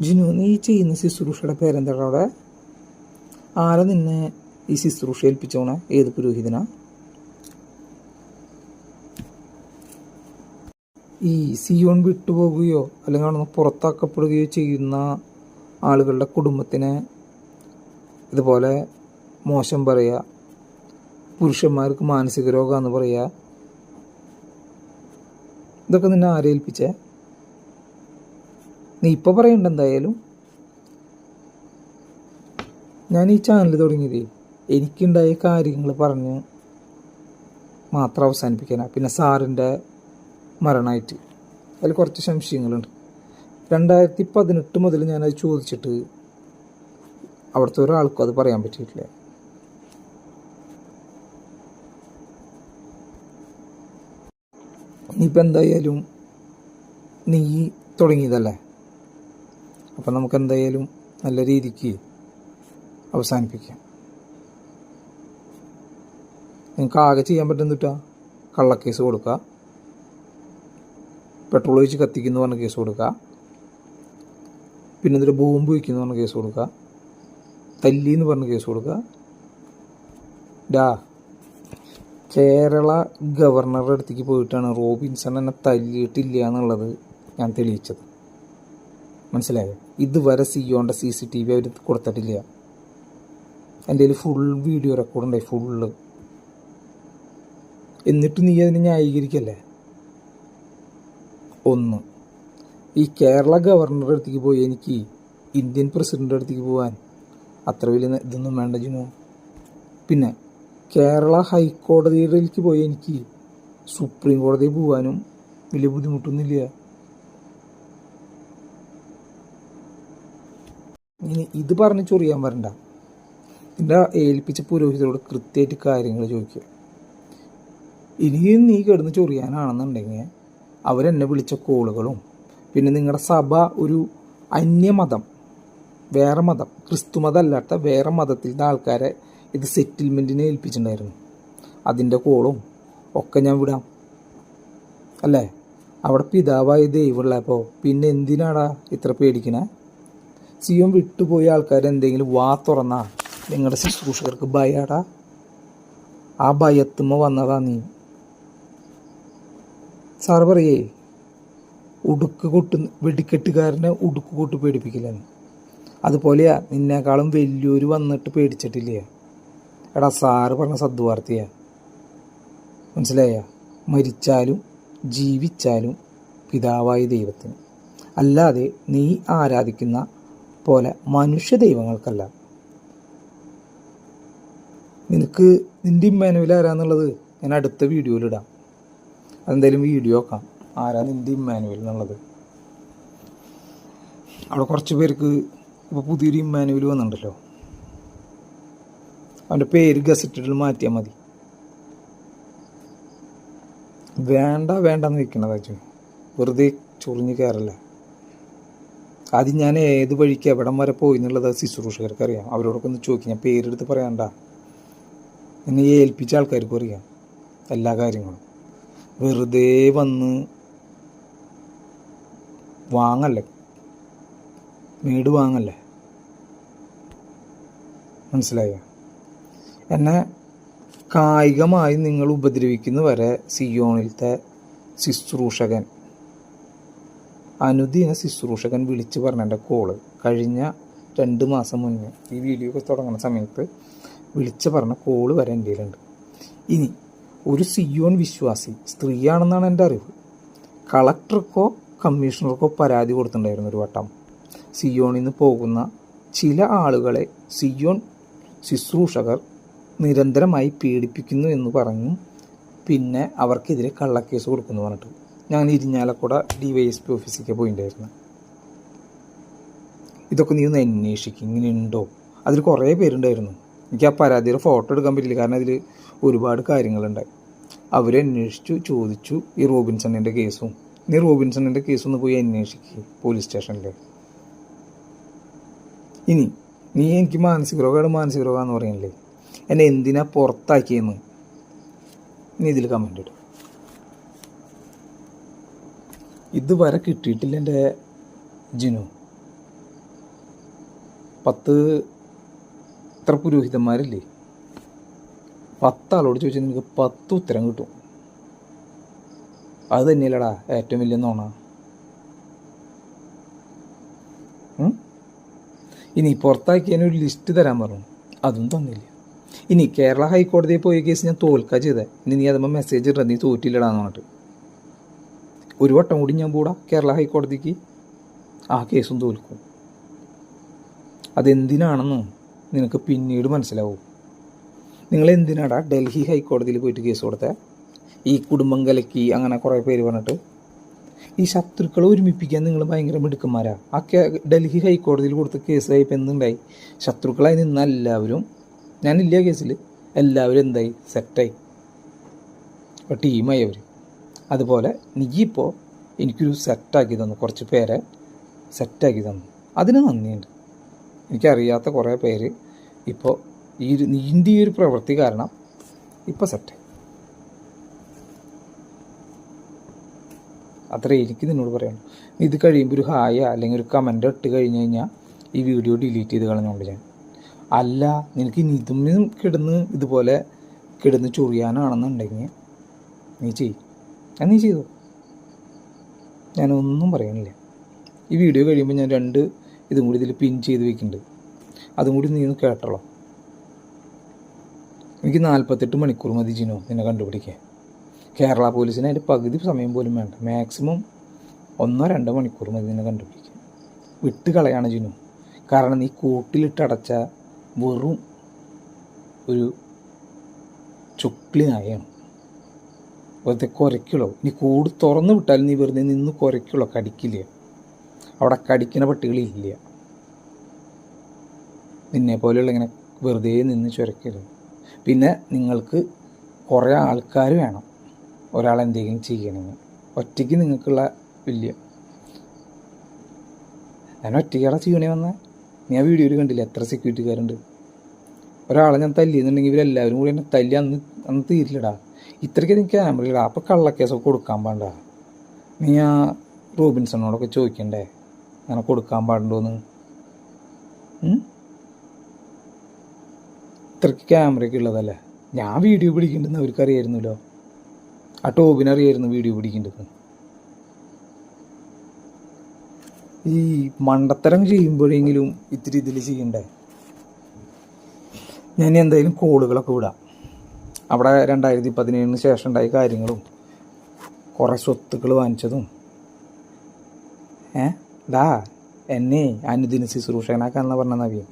ജിനു നീ ചെയ്യുന്ന ശുശ്രൂഷയുടെ പേരെന്താടാ അവിടെ? ആരാ നിന്നെ ഈ ശുശ്രൂഷ ഏൽപ്പിച്ചോണേ? ഏത് പുരോഹിതനാ? ഈ സിയോൺ വിട്ടുപോകുകയോ അല്ലെങ്കിൽ അവിടെ നിന്ന് പുറത്താക്കപ്പെടുകയോ ചെയ്യുന്ന ആളുകളുടെ കുടുംബത്തിനെ ഇതുപോലെ മോശം പറയുക പുരുഷന്മാർക്ക് മാനസിക രോഗമെന്ന് പറയുക ഇതൊക്കെ നിന്നെ ആരെ ഏൽപ്പിച്ചേ? നീ ഇപ്പോൾ പറയണ്ട എന്തായാലും. ഞാൻ ഈ ചാനൽ തുടങ്ങിയത് എനിക്കുണ്ടായ കാര്യങ്ങൾ പറഞ്ഞ് മാത്രം അവസാനിപ്പിക്കാനാണ് പിന്നെ സാറിന്റെ മരണമായിട്ട് അതിൽ കുറച്ച് സംശയങ്ങളുണ്ട്. രണ്ടായിരത്തി പതിനെട്ട് മുതൽ ഞാനത് ചോദിച്ചിട്ട് അവിടുത്തെ ഒരാൾക്കും അത് പറയാൻ പറ്റിയിട്ടില്ല. ഇനിയിപ്പോൾ എന്തായാലും നീ തുടങ്ങിയതല്ലേ? അപ്പം നമുക്ക് എന്തായാലും നല്ല രീതിക്ക് അവസാനിപ്പിക്കാം. നിങ്ങൾക്ക് ആകെ ചെയ്യാൻ പറ്റുന്നിട്ടാ കള്ളക്കേസ് കൊടുക്കുക. പെട്രോൾ ഒഴിച്ച് കത്തിക്കുന്നു പറഞ്ഞ കേസ് കൊടുക്കുക. പിന്നെ എന്നിട്ട് ബോംബ് വയ്ക്കുന്നു പറഞ്ഞ കേസ് കൊടുക്കുക. തല്ലി എന്ന് പറഞ്ഞ കേസ് കൊടുക്കുക. ഡാ കേരള ഗവർണറുടെ അടുത്തേക്ക് പോയിട്ടാണ് റോബിൻസൺ എന്നെ തല്ലിയിട്ടില്ല എന്നുള്ളത് ഞാൻ തെളിയിച്ചത്. മനസ്സിലായോ? ഇതുവരെ സിയോന്റെ സി സി ടി വി അവർ കൊടുത്തിട്ടില്ല. എന്റെ കയ്യിൽ ഫുൾ വീഡിയോ റെക്കോർഡ് ഉണ്ടായി ഫുള്ള് എന്നിട്ട് നീ അതിനെ ന്യായീകരിക്കല്ലേ? ഒന്ന്. ഈ കേരള ഗവർണറുടെ അടുത്തേക്ക് പോയി എനിക്ക് ഇന്ത്യൻ പ്രസിഡന്റെ അടുത്തേക്ക് പോകാൻ അത്ര വലിയ ഇതൊന്നും വേണ്ട ജിനു. പിന്നെ കേരള ഹൈക്കോടതിയിലേക്ക് പോയി എനിക്ക് സുപ്രീം കോടതിയിൽ പോകാനും വലിയ ബുദ്ധിമുട്ടൊന്നുമില്ല. ഇനി ഇത് പറഞ്ഞ് ചൊറിയാൻ വരണ്ട. നിന്റെ ഏൽപ്പിച്ച പുരോഹിതരോട് കൃത്യമായിട്ട് കാര്യങ്ങൾ ചോദിക്കുക. ഇനിയും നീ കിടന്ന് ചൊറിയാനാണെന്നുണ്ടെങ്കിൽ അവരെന്നെ വിളിച്ച കോളുകളും പിന്നെ നിങ്ങളുടെ സഭ ഒരു അന്യമതം വേറെ മതം ക്രിസ്തു മതമല്ലാത്ത വേറെ മതത്തിലത്തെ ആൾക്കാരെ ഇത് സെറ്റിൽമെന്റിനെ ഏൽപ്പിച്ചിട്ടുണ്ടായിരുന്നു. അതിന്റെ കോളും ഒക്കെ ഞാൻ വിടാം. അല്ലേ? അവിടെ പിതാവായ ദൈവമുള്ളപ്പോൾ പിന്നെ എന്തിനാടാ ഇത്ര പേടിക്കണേ? സിയോൻ വിട്ടുപോയ ആൾക്കാർ എന്തെങ്കിലും വാ തുറന്നാ നിങ്ങളുടെ ശുശ്രൂഷകർക്ക് ഭയാടാ. ആ ഭയത്തുമ്മ വന്നതാ നീ. സാറ് പറയേ ഉടുക്ക് കൊട്ട് വെടിക്കെട്ടുകാരനെ ഉടുക്ക് കൊട്ട് പേടിപ്പിക്കില്ലെന്ന് അതുപോലെയാ നിന്നേക്കാളും വലിയൊരു വന്നിട്ട് പേടിച്ചിട്ടില്ല? എടാ സാറ് പറഞ്ഞ സദ്വാർത്തയാ. മനസ്സിലായ? മരിച്ചാലും ജീവിച്ചാലും പിതാവായ ദൈവത്തിന്. അല്ലാതെ നീ ആരാധിക്കുന്ന പോലെ മനുഷ്യ ദൈവങ്ങൾക്കല്ല. നിനക്ക് നിന്റെ ഇമ്മാനുവൽ ആരാന്നുള്ളത് ഞാൻ അടുത്ത വീഡിയോയിൽ ഇടാം. അതെന്തായാലും വീഡിയോ ആക്കാം ആരാ നിന്റെ ഇമ്മാനുവൽ എന്നുള്ളത്? അവിടെ കുറച്ച് പേർക്ക് ഇപ്പോൾ പുതിയൊരു ഇമ്മാനുവൽ വന്നിട്ടുണ്ടല്ലോ. അവന്റെ പേര് ഗസറ്റിൽ മാറ്റിയാൽ മതി. വേണ്ട വേണ്ടെന്ന് വെക്കണത് അച്ഛൻ വെറുതെ ചൊറിഞ്ഞ് കയറല്ല ആദ്യം ഞാൻ ഏത് വഴിക്ക് എവിടം വരെ പോയി എന്നുള്ളത് ശുശ്രൂഷകർക്ക് അറിയാം. അവരോടൊക്കെ ഒന്ന് ചോദിക്കും. ഞാൻ പേരെടുത്ത് പറയണ്ട. എന്നെ ഏൽപ്പിച്ച ആൾക്കാർക്കും അറിയാം. എല്ലാ കാര്യങ്ങളും. വെറുതെ വന്ന് വാങ്ങല്ലേ? മേട് വാങ്ങല്ലേ? മനസ്സിലായോ? എന്നെ കായികമായി നിങ്ങൾ ഉപദ്രവിക്കുന്നവരെ സിയോണിലത്തെ ശുശ്രൂഷകൻ അനുദിന ശുശ്രൂഷകൻ വിളിച്ചു പറഞ്ഞ എന്റെ കോൾ കഴിഞ്ഞ രണ്ട് മാസം മുന്നേ ഈ വീഡിയോ ഒക്കെ തുടങ്ങുന്ന സമയത്ത് വിളിച്ചു പറഞ്ഞ കോൾ വരെ എന്റെ കയ്യിലുണ്ട്. ഇനി ഒരു സിയോൺ വിശ്വാസി സ്ത്രീയാണെന്നാണ് എന്റെ അറിവ്. കളക്ടർക്കോ കമ്മീഷണർക്കോ പരാതി കൊടുത്തിട്ടുണ്ടായിരുന്നു ഒരു വട്ടം. സിയോണിൽ നിന്ന് പോകുന്ന ചില ആളുകളെ സിയോൺ ശുശ്രൂഷകർ നിരന്തരമായി പീഡിപ്പിക്കുന്നു എന്ന് പറഞ്ഞു പിന്നെ അവർക്കെതിരെ കള്ളക്കേസ് കൊടുക്കുന്നു പറഞ്ഞിട്ട്. ഞാൻ Irinjalakuda D Y S P ഓഫീസിലേക്ക് പോയിട്ടുണ്ടായിരുന്നു ഇതൊക്കെ നീ ഒന്ന് അന്വേഷിക്കും ഇങ്ങനെ ഉണ്ടോ അതിൽ കുറേ പേരുണ്ടായിരുന്നു. എനിക്ക് ആ പരാതിയുടെ ഫോട്ടോ എടുക്കാൻ പറ്റില്ല കാരണം അതിൽ ഒരുപാട് കാര്യങ്ങളുണ്ടായി. അവരന്വേഷിച്ചു ചോദിച്ചു ഈ റോബിൻസണിന്റെ കേസും. നീ റോബിൻസണിന്റെ കേസ് ഒന്ന് പോയി അന്വേഷിക്കുക പോലീസ് സ്റ്റേഷനിൽ ഇനി നീ എനിക്ക് മാനസിക രോഗമാണ് മാനസിക രോഗമാണെന്ന് പറയണില്ലേ? എന്നെ എന്തിനാ പുറത്താക്കിയെന്ന്? നീ ഇതിൽ കമന്റ് ഇടും. ഇതുവരെ കിട്ടിയിട്ടില്ല എന്റെ ജിനു. പത്ത് ഇത്ര പുരോഹിതന്മാരില്ലേ? പത്താളോട് ചോദിച്ചാൽ നിനക്ക് പത്ത് ഉത്തരം കിട്ടും. അത് തന്നെയല്ലടാ ഏറ്റവും വലിയ നോണ? ഇനി പുറത്താക്കിയതിന് ഒരു ലിസ്റ്റ് തരാൻ പറഞ്ഞു. അതും തന്നില്ല. ഇനി കേരള ഹൈക്കോടതിയിൽ പോയ കേസ് ഞാൻ തോൽക്കുക ചെയ്തേ. ഇനി നീ അതുമ്പോൾ മെസ്സേജ് ഇട നീ തോറ്റില്ലടാന്ന് പറഞ്ഞിട്ട്. ഒരു വട്ടം കൂടി ഞാൻ പോടാ. കേരള ഹൈക്കോടതിക്ക് ആ കേസും തോൽക്കും. അതെന്തിനാണെന്ന് നിനക്ക് പിന്നീട് മനസ്സിലാവും. നിങ്ങൾ എന്തിനാടാ ഡൽഹി ഹൈക്കോടതിയിൽ പോയിട്ട് കേസ് കൊടുത്തേ? ഈ കുടുംബം കലക്കി അങ്ങനെ കുറേ പേര് പറഞ്ഞിട്ട്. ഈ ശത്രുക്കളെ ഒരുമിപ്പിക്കാൻ നിങ്ങൾ ഭയങ്കര മിടുക്കന്മാരാ. ആ കേ ഡൽഹി ഹൈക്കോടതിയിൽ കൊടുത്ത കേസ് ഇപ്പം എന്തുണ്ടായി? ശത്രുക്കളായി നിന്ന എല്ലാവരും ഞാനില്ല കേസിൽ എല്ലാവരും എന്തായി? സെറ്റായി ടീമായി അവർ അതുപോലെ നീയിപ്പോൾ എനിക്കൊരു സെറ്റാക്കി തന്നു കുറച്ച് പേരെ സെറ്റാക്കി തന്നു അതിന് നന്ദിയുണ്ട്. എനിക്കറിയാത്ത കുറേ പേര് ഇപ്പോൾ ഈ ഒരു നിന്റെ ഈ ഒരു പ്രവൃത്തി കാരണം ഇപ്പോൾ സെറ്റ് അത്രേ എനിക്ക് നിന്നോട് പറയാനുള്ളൂ. ഇത് കഴിയുമ്പോൾ ഒരു ഹായ അല്ലെങ്കിൽ ഒരു കമന്റ് ഇട്ട് കഴിഞ്ഞ് കഴിഞ്ഞാൽ ഈ വീഡിയോ ഡിലീറ്റ് ചെയ്ത് കളഞ്ഞുകൊണ്ട് ഞാൻ. അല്ല നിനക്ക് ഇനി ഇതും കിടന്ന് ഇതുപോലെ കിടന്ന് ചൊറിയാനാണെന്നുണ്ടെങ്കിൽ നീ ചെയ് അത് നീ ചെയ്തു. ഞാനൊന്നും പറയണില്ല ഈ വീഡിയോ കഴിയുമ്പോൾ ഞാൻ രണ്ട് ഇതും കൂടി ഇതിൽ പിൻ ചെയ്ത് വെക്കുന്നുണ്ട് അതും കൂടി നീ ഒന്ന് കേട്ടോളോ. എനിക്ക് നാൽപ്പത്തെട്ട് മണിക്കൂർ മതി ജിനോ നിന്നെ കണ്ടുപിടിക്കാൻ. കേരള പോലീസിന് അതിന്റെ പകുതി സമയം പോലും വേണ്ട. മാക്സിമം ഒന്നോ രണ്ടോ മണിക്കൂർ മതി നിന്നെ കണ്ടുപിടിക്കാൻ. വിട്ട് കളയാണ് ജിനു. കാരണം നീ കൂട്ടിലിട്ടടച്ച വെറും ഒരു ചുക്ലി നായാണ് വെറുതെ കുരയ്ക്കുള്ളൂ. നീ കൂട് തുറന്നു വിട്ടാലും നീ വെറുതെ നിന്ന് കുരയ്ക്കുള്ളൂ. കടിക്കില്ല. അവിടെ കടിക്കുന്ന പട്ടികളില്ല. നിന്നെ പോലെയുള്ള ഇങ്ങനെ വെറുതെ നിന്ന് ചുരക്കരുത് പിന്നെ നിങ്ങൾക്ക് കുറേ ആൾക്കാർ വേണം. ഒരാൾ എന്തെങ്കിലും ചെയ്യണമെങ്കിൽ ഒറ്റയ്ക്ക് നിങ്ങൾക്കുള്ള വലിയ ഞാൻ ഒറ്റയ്ക്കാടെ ചെയ്യണേ വന്നേ? നീ ആ വീഡിയോയിൽ കണ്ടില്ല? എത്ര സെക്യൂരിറ്റിക്കാരുണ്ട് ഒരാളെ ഞാൻ തല്ലിയെന്നുണ്ടെങ്കിൽ ഇവരെല്ലാവരും കൂടി എന്നെ തല്ലി അന്ന് അന്ന് തീരില്ലടാ. ഇത്രയ്ക്ക് എനിക്ക് ക്യാമറയില്ല അപ്പോൾ കള്ളക്കേസൊക്കെ കൊടുക്കാൻ പാണ്ട നീ ആ റൂബിൻസണോടൊക്കെ ചോദിക്കണ്ടേ? അങ്ങനെ കൊടുക്കാൻ പാടുണ്ടോന്ന്? ഇത്രയ്ക്ക് ക്യാമറയൊക്കെ ഉള്ളതല്ലേ? ഞാൻ വീഡിയോ പിടിക്കേണ്ടെന്ന് അവർക്ക് അറിയായിരുന്നല്ലോ ആ ടോബിനറിയായിരുന്നു വീഡിയോ പിടിക്കേണ്ടത് ഈ മണ്ടത്തരം ചെയ്യുമ്പോഴെങ്കിലും ഇത്തിരി ഇതിൽ ചെയ്യണ്ടേ? ഞാൻ എന്തായാലും കോളുകളൊക്കെ വിടാം. അവിടെ രണ്ടായിരത്തി പതിനേഴിന് ശേഷം ഉണ്ടായ കാര്യങ്ങളും കുറേ സ്വത്തുക്കൾ വാങ്ങിച്ചതും. ഏ? ഡാ എന്നെ അനുദിന ശുശ്രൂഷകനാക്കാന്ന് പറഞ്ഞ നവീൻ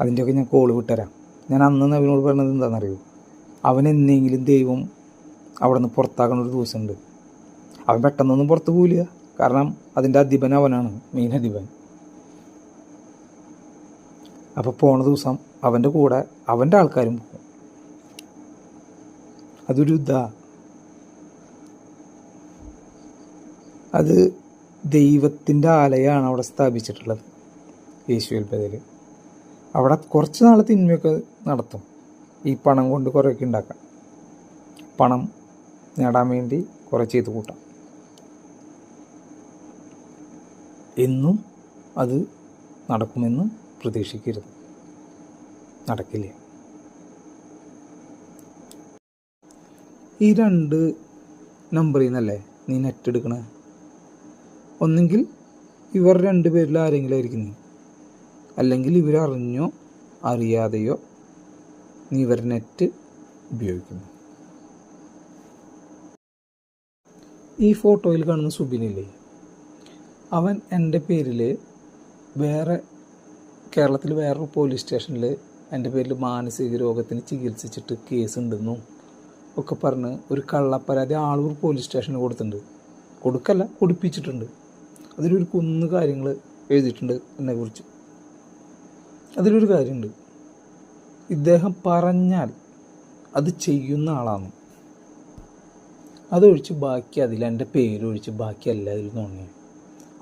അതിന്റെയൊക്കെ ഞാൻ കോൾ വിട്ടുതരാം ഞാൻ അന്ന് നവീനോട് പറഞ്ഞത് എന്താണെന്നറിയോ? അവൻ എന്നെങ്കിലും ദൈവം അവിടെ നിന്ന് പുറത്താക്കുന്ന ഒരു ദിവസമുണ്ട്. അവൻ പെട്ടെന്നൊന്നും പുറത്ത് പോവില്ല. കാരണം അതിന്റെ അധിപൻ അവനാണ് മെയിൻ അധിപൻ. അപ്പോൾ പോണ ദിവസം അവന്റെ കൂടെ അവന്റെ ആൾക്കാരും പോകും അതൊരു ദ. അത് ദൈവത്തിന്റെ ആലയമാണ് അവിടെ സ്ഥാപിച്ചിട്ടുള്ളത്. യേശുവിൽപ്പതയിൽ അവിടെ കുറച്ച് നാൾ തിന്മയൊക്കെ നടത്തും. ഈ പണം കൊണ്ട് കുറേയൊക്കെ ഉണ്ടാക്കാം. പണം നേടാൻ വേണ്ടി കുറേ ചെയ്ത് കൂട്ടാം. എന്നും അത് നടക്കുമെന്ന് പ്രതീക്ഷിക്കരുത്. നടക്കില്ല. ഈ രണ്ട് നമ്പറിൽ നിന്നല്ലേ നീ നെറ്റ് എടുക്കണേ? ഒന്നെങ്കിൽ ഇവർ രണ്ട് പേരിൽ ആരെങ്കിലും ആയിരിക്കും നീ. അല്ലെങ്കിൽ ഇവരറിഞ്ഞോ അറിയാതെയോ നീ ഇവർ നെറ്റ് ഉപയോഗിക്കുന്നു. ഈ ഫോട്ടോയിൽ കാണുന്ന സുബിനില്ലേ? അവൻ എന്റെ പേരിൽ വേറെ കേരളത്തിൽ വേറൊരു പോലീസ് സ്റ്റേഷനിൽ എന്റെ പേരിൽ മാനസിക രോഗത്തിന് ചികിത്സിച്ചിട്ട് കേസ് ഉണ്ടെന്നും ഒക്കെ പറഞ്ഞ് ഒരു കള്ളപ്പരാതി ആളൂർ പോലീസ് സ്റ്റേഷനിൽ കൊടുത്തിട്ടുണ്ട്. കൊടുക്കല്ല കൊടുപ്പിച്ചിട്ടുണ്ട്. അതിലൊരു കുന്ന് കാര്യങ്ങൾ എഴുതിയിട്ടുണ്ട് എന്നെക്കുറിച്ച് അതിലൊരു കാര്യമുണ്ട്. ഇദ്ദേഹം പറഞ്ഞാൽ അത് ചെയ്യുന്ന ആളാണ്. അതൊഴിച്ച് ബാക്കി അതിൽ എന്റെ പേരൊഴിച്ച് ബാക്കി എല്ലാതിലും തോന്നിയത്.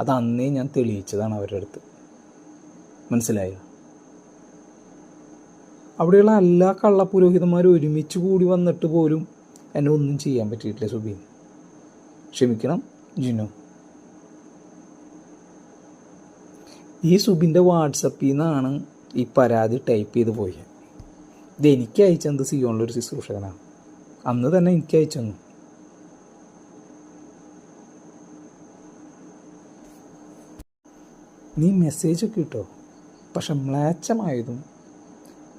അത് അന്നേ ഞാൻ തെളിയിച്ചതാണ് അവരുടെ അടുത്ത്. മനസ്സിലായോ? അവിടെയുള്ള എല്ലാ കള്ളപുരോഹിതന്മാരും ഒരുമിച്ച് കൂടി വന്നിട്ട് പോലും എന്നെ ഒന്നും ചെയ്യാൻ പറ്റിയിട്ടില്ല സുബീൻ ക്ഷമിക്കണം ജിനു. ഈ സുബിന്റെ വാട്സപ്പിൽ നിന്നാണ് ഈ പരാതി ടൈപ്പ് ചെയ്ത് പോയത്. ഇത് എനിക്ക് അയച്ചത് സിയോണിലൊരു ശുശ്രൂഷകനാണ് അന്ന് തന്നെ എനിക്ക് അയച്ചു നീ മെസ്സേജൊക്കെ കിട്ടോ പക്ഷെ മ്ലേച്ഛമായതും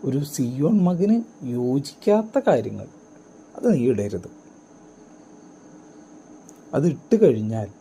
ഒരു സിയോൺ മകന് യോജിക്കാത്ത കാര്യങ്ങൾ. അത് നീ ഇടരുത്. അത് ഇട്ട് കഴിഞ്ഞാൽ